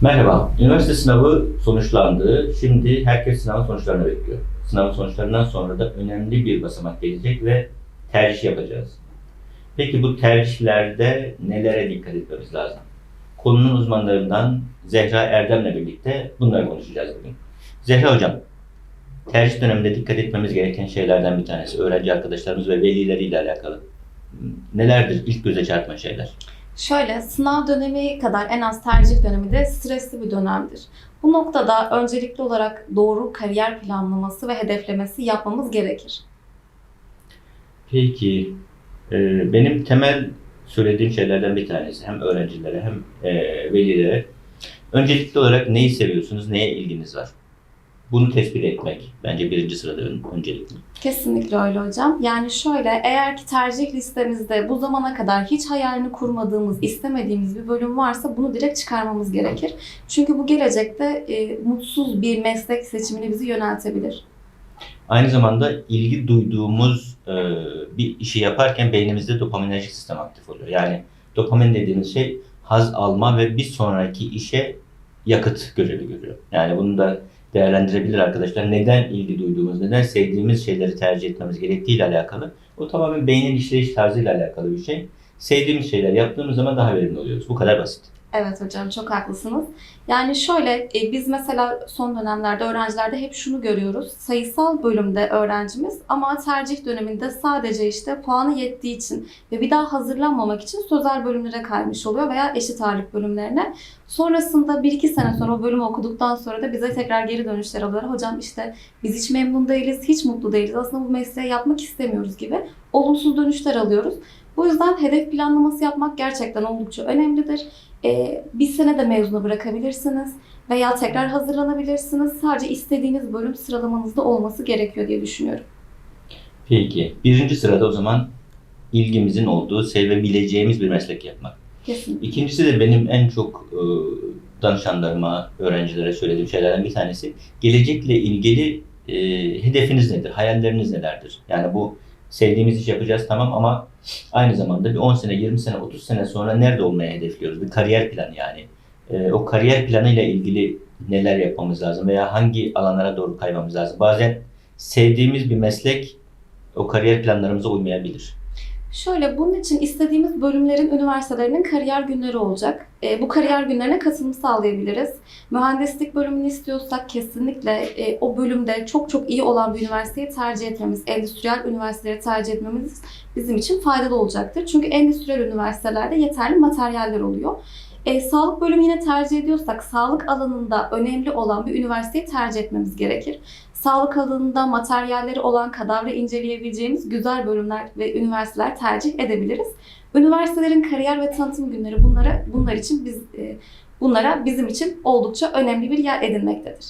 Merhaba, üniversite sınavı sonuçlandı. Şimdi herkes sınavın sonuçlarını bekliyor. Sınavın sonuçlarından sonra da önemli bir basamak gelecek ve tercih yapacağız. Peki bu tercihlerde nelere dikkat etmemiz lazım? Konunun uzmanlarından Zehra Erdem'le birlikte bunları konuşacağız bugün. Zehra Hocam, tercih döneminde dikkat etmemiz gereken şeylerden bir tanesi öğrenci arkadaşlarımız ve velileriyle alakalı. Nelerdir ilk göze çarpma şeyler? Şöyle, sınav dönemi kadar en az tercih dönemi de stresli bir dönemdir. Bu noktada öncelikli olarak doğru kariyer planlaması ve hedeflemesi yapmamız gerekir. Peki, e, benim temel söylediğim şeylerden bir tanesi hem öğrencilere hem e, velilere öncelikli olarak neyi seviyorsunuz, neye ilginiz var? Bunu tespit etmek bence birinci sırada ön- öncelikli. Kesinlikle öyle hocam. Yani şöyle, eğer ki tercih listemizde bu zamana kadar hiç hayalini kurmadığımız, istemediğimiz bir bölüm varsa bunu direkt çıkarmamız gerekir. Çünkü bu gelecekte e, mutsuz bir meslek seçimini bizi yöneltebilir. Aynı zamanda ilgi duyduğumuz e, bir işi yaparken beynimizde dopaminerjik sistem aktif oluyor. Yani dopamin dediğimiz şey haz alma ve bir sonraki işe yakıt görevi görüyor. Yani bunu da değerlendirebilir arkadaşlar. Neden ilgi duyduğumuz, neden sevdiğimiz şeyleri tercih etmemiz gerektiğiyle alakalı. O tamamen beynin işleyiş tarzıyla alakalı bir şey. Sevdiğimiz şeyler yaptığımız zaman daha verimli oluyoruz. Bu kadar basit. Evet hocam çok haklısınız. Yani şöyle e, biz mesela son dönemlerde öğrencilerde hep şunu görüyoruz. Sayısal bölümde öğrencimiz ama tercih döneminde sadece işte puanı yettiği için ve bir daha hazırlanmamak için sözel bölümlere kaymış oluyor veya eşit ağırlık bölümlerine. Sonrasında 1-2 sene sonra o bölümü okuduktan sonra da bize tekrar geri dönüşler alıyorlar. Hocam işte biz hiç memnun değiliz, hiç mutlu değiliz. Aslında bu mesleği yapmak istemiyoruz gibi olumsuz dönüşler alıyoruz. Bu yüzden hedef planlaması yapmak gerçekten oldukça önemlidir. Ee, bir sene de mezunu bırakabilirsiniz veya tekrar hazırlanabilirsiniz. Sadece istediğiniz bölüm sıralamanızda olması gerekiyor diye düşünüyorum. Peki, birinci sırada o zaman ilgimizin olduğu, sevebileceğimiz bir meslek yapmak. Kesinlikle. İkincisi de benim en çok e, danışanlarıma, öğrencilere söylediğim şeylerden bir tanesi gelecekle ilgili e, hedefiniz nedir, hayalleriniz nelerdir? Yani bu sevdiğimiz iş yapacağız tamam ama aynı zamanda bir 10 sene, 20 sene, 30 sene sonra nerede olmaya hedefliyoruz? Bir kariyer planı yani. E, o kariyer planıyla ilgili neler yapmamız lazım veya hangi alanlara doğru kaymamız lazım? Bazen sevdiğimiz bir meslek o kariyer planlarımıza uymayabilir. Şöyle bunun için istediğimiz bölümlerin üniversitelerinin kariyer günleri olacak. E, bu kariyer günlerine katılım sağlayabiliriz. Mühendislik bölümünü istiyorsak kesinlikle e, o bölümde çok çok iyi olan bir üniversiteyi tercih etmemiz, endüstriyel üniversiteleri tercih etmemiz bizim için faydalı olacaktır. Çünkü endüstriyel üniversitelerde yeterli materyaller oluyor. E, sağlık bölümü yine tercih ediyorsak sağlık alanında önemli olan bir üniversiteyi tercih etmemiz gerekir. Sağlık alanında materyalleri olan kadavra inceleyebileceğimiz güzel bölümler ve üniversiteler tercih edebiliriz. Üniversitelerin kariyer ve tanıtım günleri bunlara bunlar için biz e, bunlara bizim için oldukça önemli bir yer edinmektedir.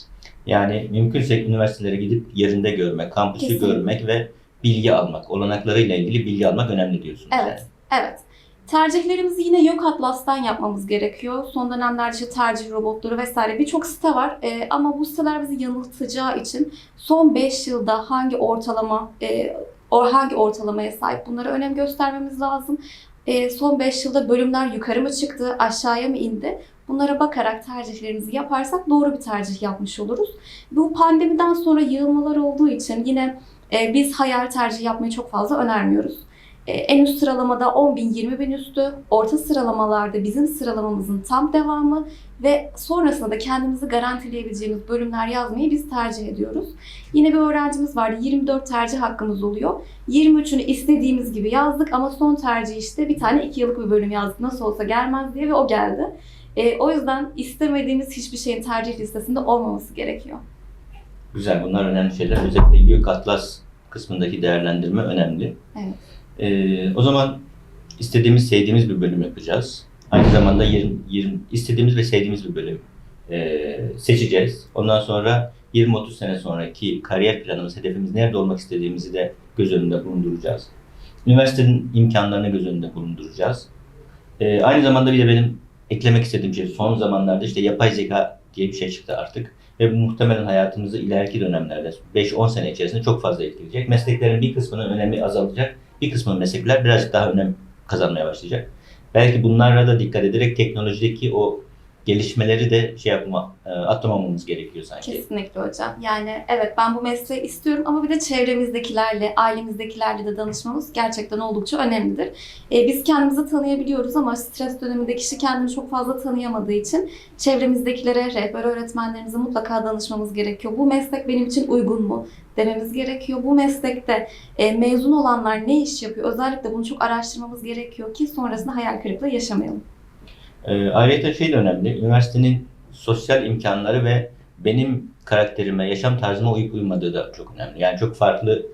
Yani mümkünse üniversitelere gidip yerinde görmek, kampüsü Kesinlikle. görmek ve bilgi almak, olanaklarıyla ilgili bilgi almak önemli diyorsunuz. Evet. Evet. Tercihlerimizi yine Yok Atlas'tan yapmamız gerekiyor. Son dönemlerde işte tercih robotları vesaire birçok site var. Ee, ama bu siteler bizi yanıltacağı için son 5 yılda hangi ortalama e, o hangi ortalamaya sahip bunlara önem göstermemiz lazım. Ee, son 5 yılda bölümler yukarı mı çıktı, aşağıya mı indi? Bunlara bakarak tercihlerimizi yaparsak doğru bir tercih yapmış oluruz. Bu pandemiden sonra yığılmalar olduğu için yine e, biz hayal tercih yapmayı çok fazla önermiyoruz. E, En üst sıralamada 10 bin, 20 bin üstü, orta sıralamalarda bizim sıralamamızın tam devamı ve sonrasında da kendimizi garantileyebileceğimiz bölümler yazmayı biz tercih ediyoruz. Yine bir öğrencimiz vardı, 24 tercih hakkımız oluyor. 23'ünü istediğimiz gibi yazdık ama son tercih işte bir tane 2 yıllık bir bölüm yazdık nasıl olsa gelmez diye ve o geldi. E, o yüzden istemediğimiz hiçbir şeyin tercih listesinde olmaması gerekiyor. Güzel, bunlar önemli şeyler. Özellikle Gök Atlas kısmındaki değerlendirme önemli. Evet. Ee, o zaman istediğimiz, sevdiğimiz bir bölüm yapacağız. Aynı zamanda 20, 20, istediğimiz ve sevdiğimiz bir bölüm ee, seçeceğiz. Ondan sonra 20-30 sene sonraki kariyer planımız, hedefimiz nerede olmak istediğimizi de göz önünde bulunduracağız. Üniversitenin imkanlarını göz önünde bulunduracağız. Ee, aynı zamanda bir de benim eklemek istediğim şey son zamanlarda işte yapay zeka diye bir şey çıktı artık. Ve bu muhtemelen hayatımızı ileriki dönemlerde 5-10 sene içerisinde çok fazla etkileyecek. Mesleklerin bir kısmının önemi azalacak. Bir kısmının meslekler birazcık daha önem kazanmaya başlayacak. Belki bunlara da dikkat ederek teknolojideki o gelişmeleri de şey yapma, e, atlamamamız gerekiyor sanki. Kesinlikle hocam. Yani evet ben bu mesleği istiyorum ama bir de çevremizdekilerle, ailemizdekilerle de danışmamız gerçekten oldukça önemlidir. Ee, biz kendimizi tanıyabiliyoruz ama stres döneminde kişi kendini çok fazla tanıyamadığı için çevremizdekilere, rehber öğretmenlerimize mutlaka danışmamız gerekiyor. Bu meslek benim için uygun mu? dememiz gerekiyor. Bu meslekte e, mezun olanlar ne iş yapıyor? Özellikle bunu çok araştırmamız gerekiyor ki sonrasında hayal kırıklığı yaşamayalım. E, ayrıca şey de önemli, üniversitenin sosyal imkanları ve benim karakterime, yaşam tarzıma uyup uymadığı da çok önemli. Yani çok farklı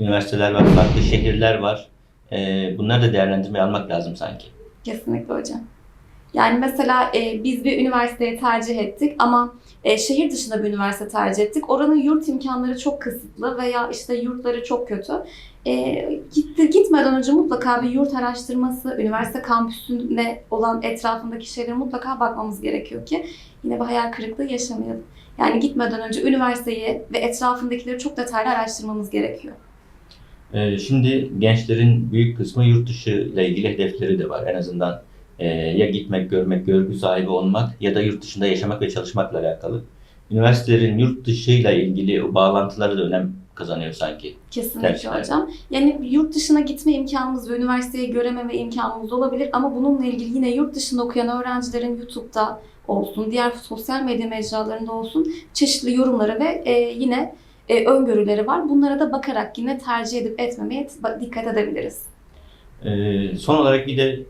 üniversiteler var, farklı şehirler var. E, bunları da değerlendirmeye almak lazım sanki. Kesinlikle hocam. Yani mesela e, biz bir üniversiteyi tercih ettik ama e, şehir dışında bir üniversite tercih ettik. Oranın yurt imkanları çok kısıtlı veya işte yurtları çok kötü. E, gitti, gitmeden önce mutlaka bir yurt araştırması, üniversite kampüsünde olan etrafındaki şeylere mutlaka bakmamız gerekiyor ki yine bir hayal kırıklığı yaşamayalım. Yani gitmeden önce üniversiteyi ve etrafındakileri çok detaylı araştırmamız gerekiyor. E, şimdi gençlerin büyük kısmı yurt dışı ile ilgili hedefleri de var. En azından e, ya gitmek, görmek, görgü sahibi olmak ya da yurt dışında yaşamak ve çalışmakla alakalı. Üniversitelerin yurt dışıyla ilgili o bağlantıları da önem kazanıyor sanki. Kesinlikle Gerçekten. hocam. Yani yurt dışına gitme imkanımız ve üniversiteyi görememe imkanımız olabilir ama bununla ilgili yine yurt dışında okuyan öğrencilerin YouTube'da olsun, diğer sosyal medya mecralarında olsun çeşitli yorumları ve e, yine e, öngörüleri var. Bunlara da bakarak yine tercih edip etmemeye dikkat edebiliriz. Ee, son olarak bir de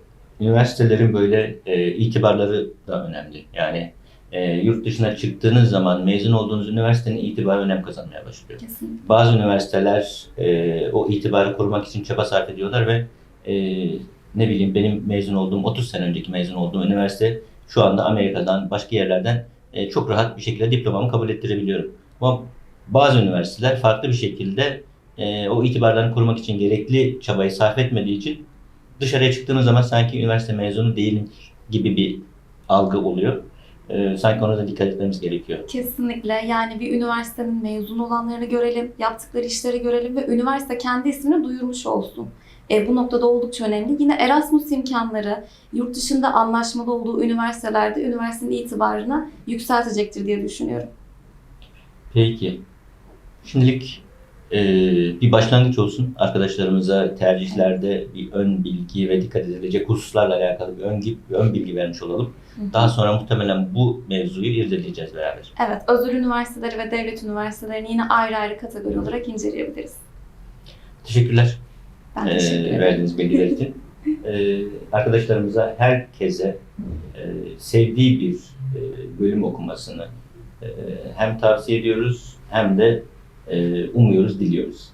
üniversitelerin böyle e, itibarları da önemli. Yani e, yurt dışına çıktığınız zaman mezun olduğunuz üniversitenin itibarı önem kazanmaya başlıyor. Kesinlikle. Bazı üniversiteler e, o itibarı korumak için çaba sarf ediyorlar ve e, ne bileyim benim mezun olduğum 30 sene önceki mezun olduğum üniversite şu anda Amerika'dan başka yerlerden e, çok rahat bir şekilde diplomamı kabul ettirebiliyorum. Ama bazı üniversiteler farklı bir şekilde e, o itibarlarını korumak için gerekli çabayı sarf etmediği için dışarıya çıktığınız zaman sanki üniversite mezunu değilim gibi bir algı oluyor. E, sanki ona da dikkat etmemiz gerekiyor. Kesinlikle. Yani bir üniversitenin mezun olanlarını görelim, yaptıkları işleri görelim ve üniversite kendi ismini duyurmuş olsun. E, bu noktada oldukça önemli. Yine Erasmus imkanları yurt dışında anlaşmalı olduğu üniversitelerde üniversitenin itibarını yükseltecektir diye düşünüyorum. Peki. Şimdilik e, bir başlangıç olsun. Arkadaşlarımıza tercihlerde bir ön bilgi ve dikkat edilecek hususlarla alakalı bir ön, bir ön bilgi vermiş olalım. Daha sonra muhtemelen bu mevzuyu irdeleyeceğiz beraber. Evet, özel üniversiteleri ve devlet üniversitelerini yine ayrı ayrı kategori olarak inceleyebiliriz. Teşekkürler Ben teşekkür ederim. verdiğiniz bilgiler için. E, arkadaşlarımıza, herkese e, sevdiği bir e, bölüm okumasını e, hem tavsiye ediyoruz hem de e, umuyoruz, diliyoruz.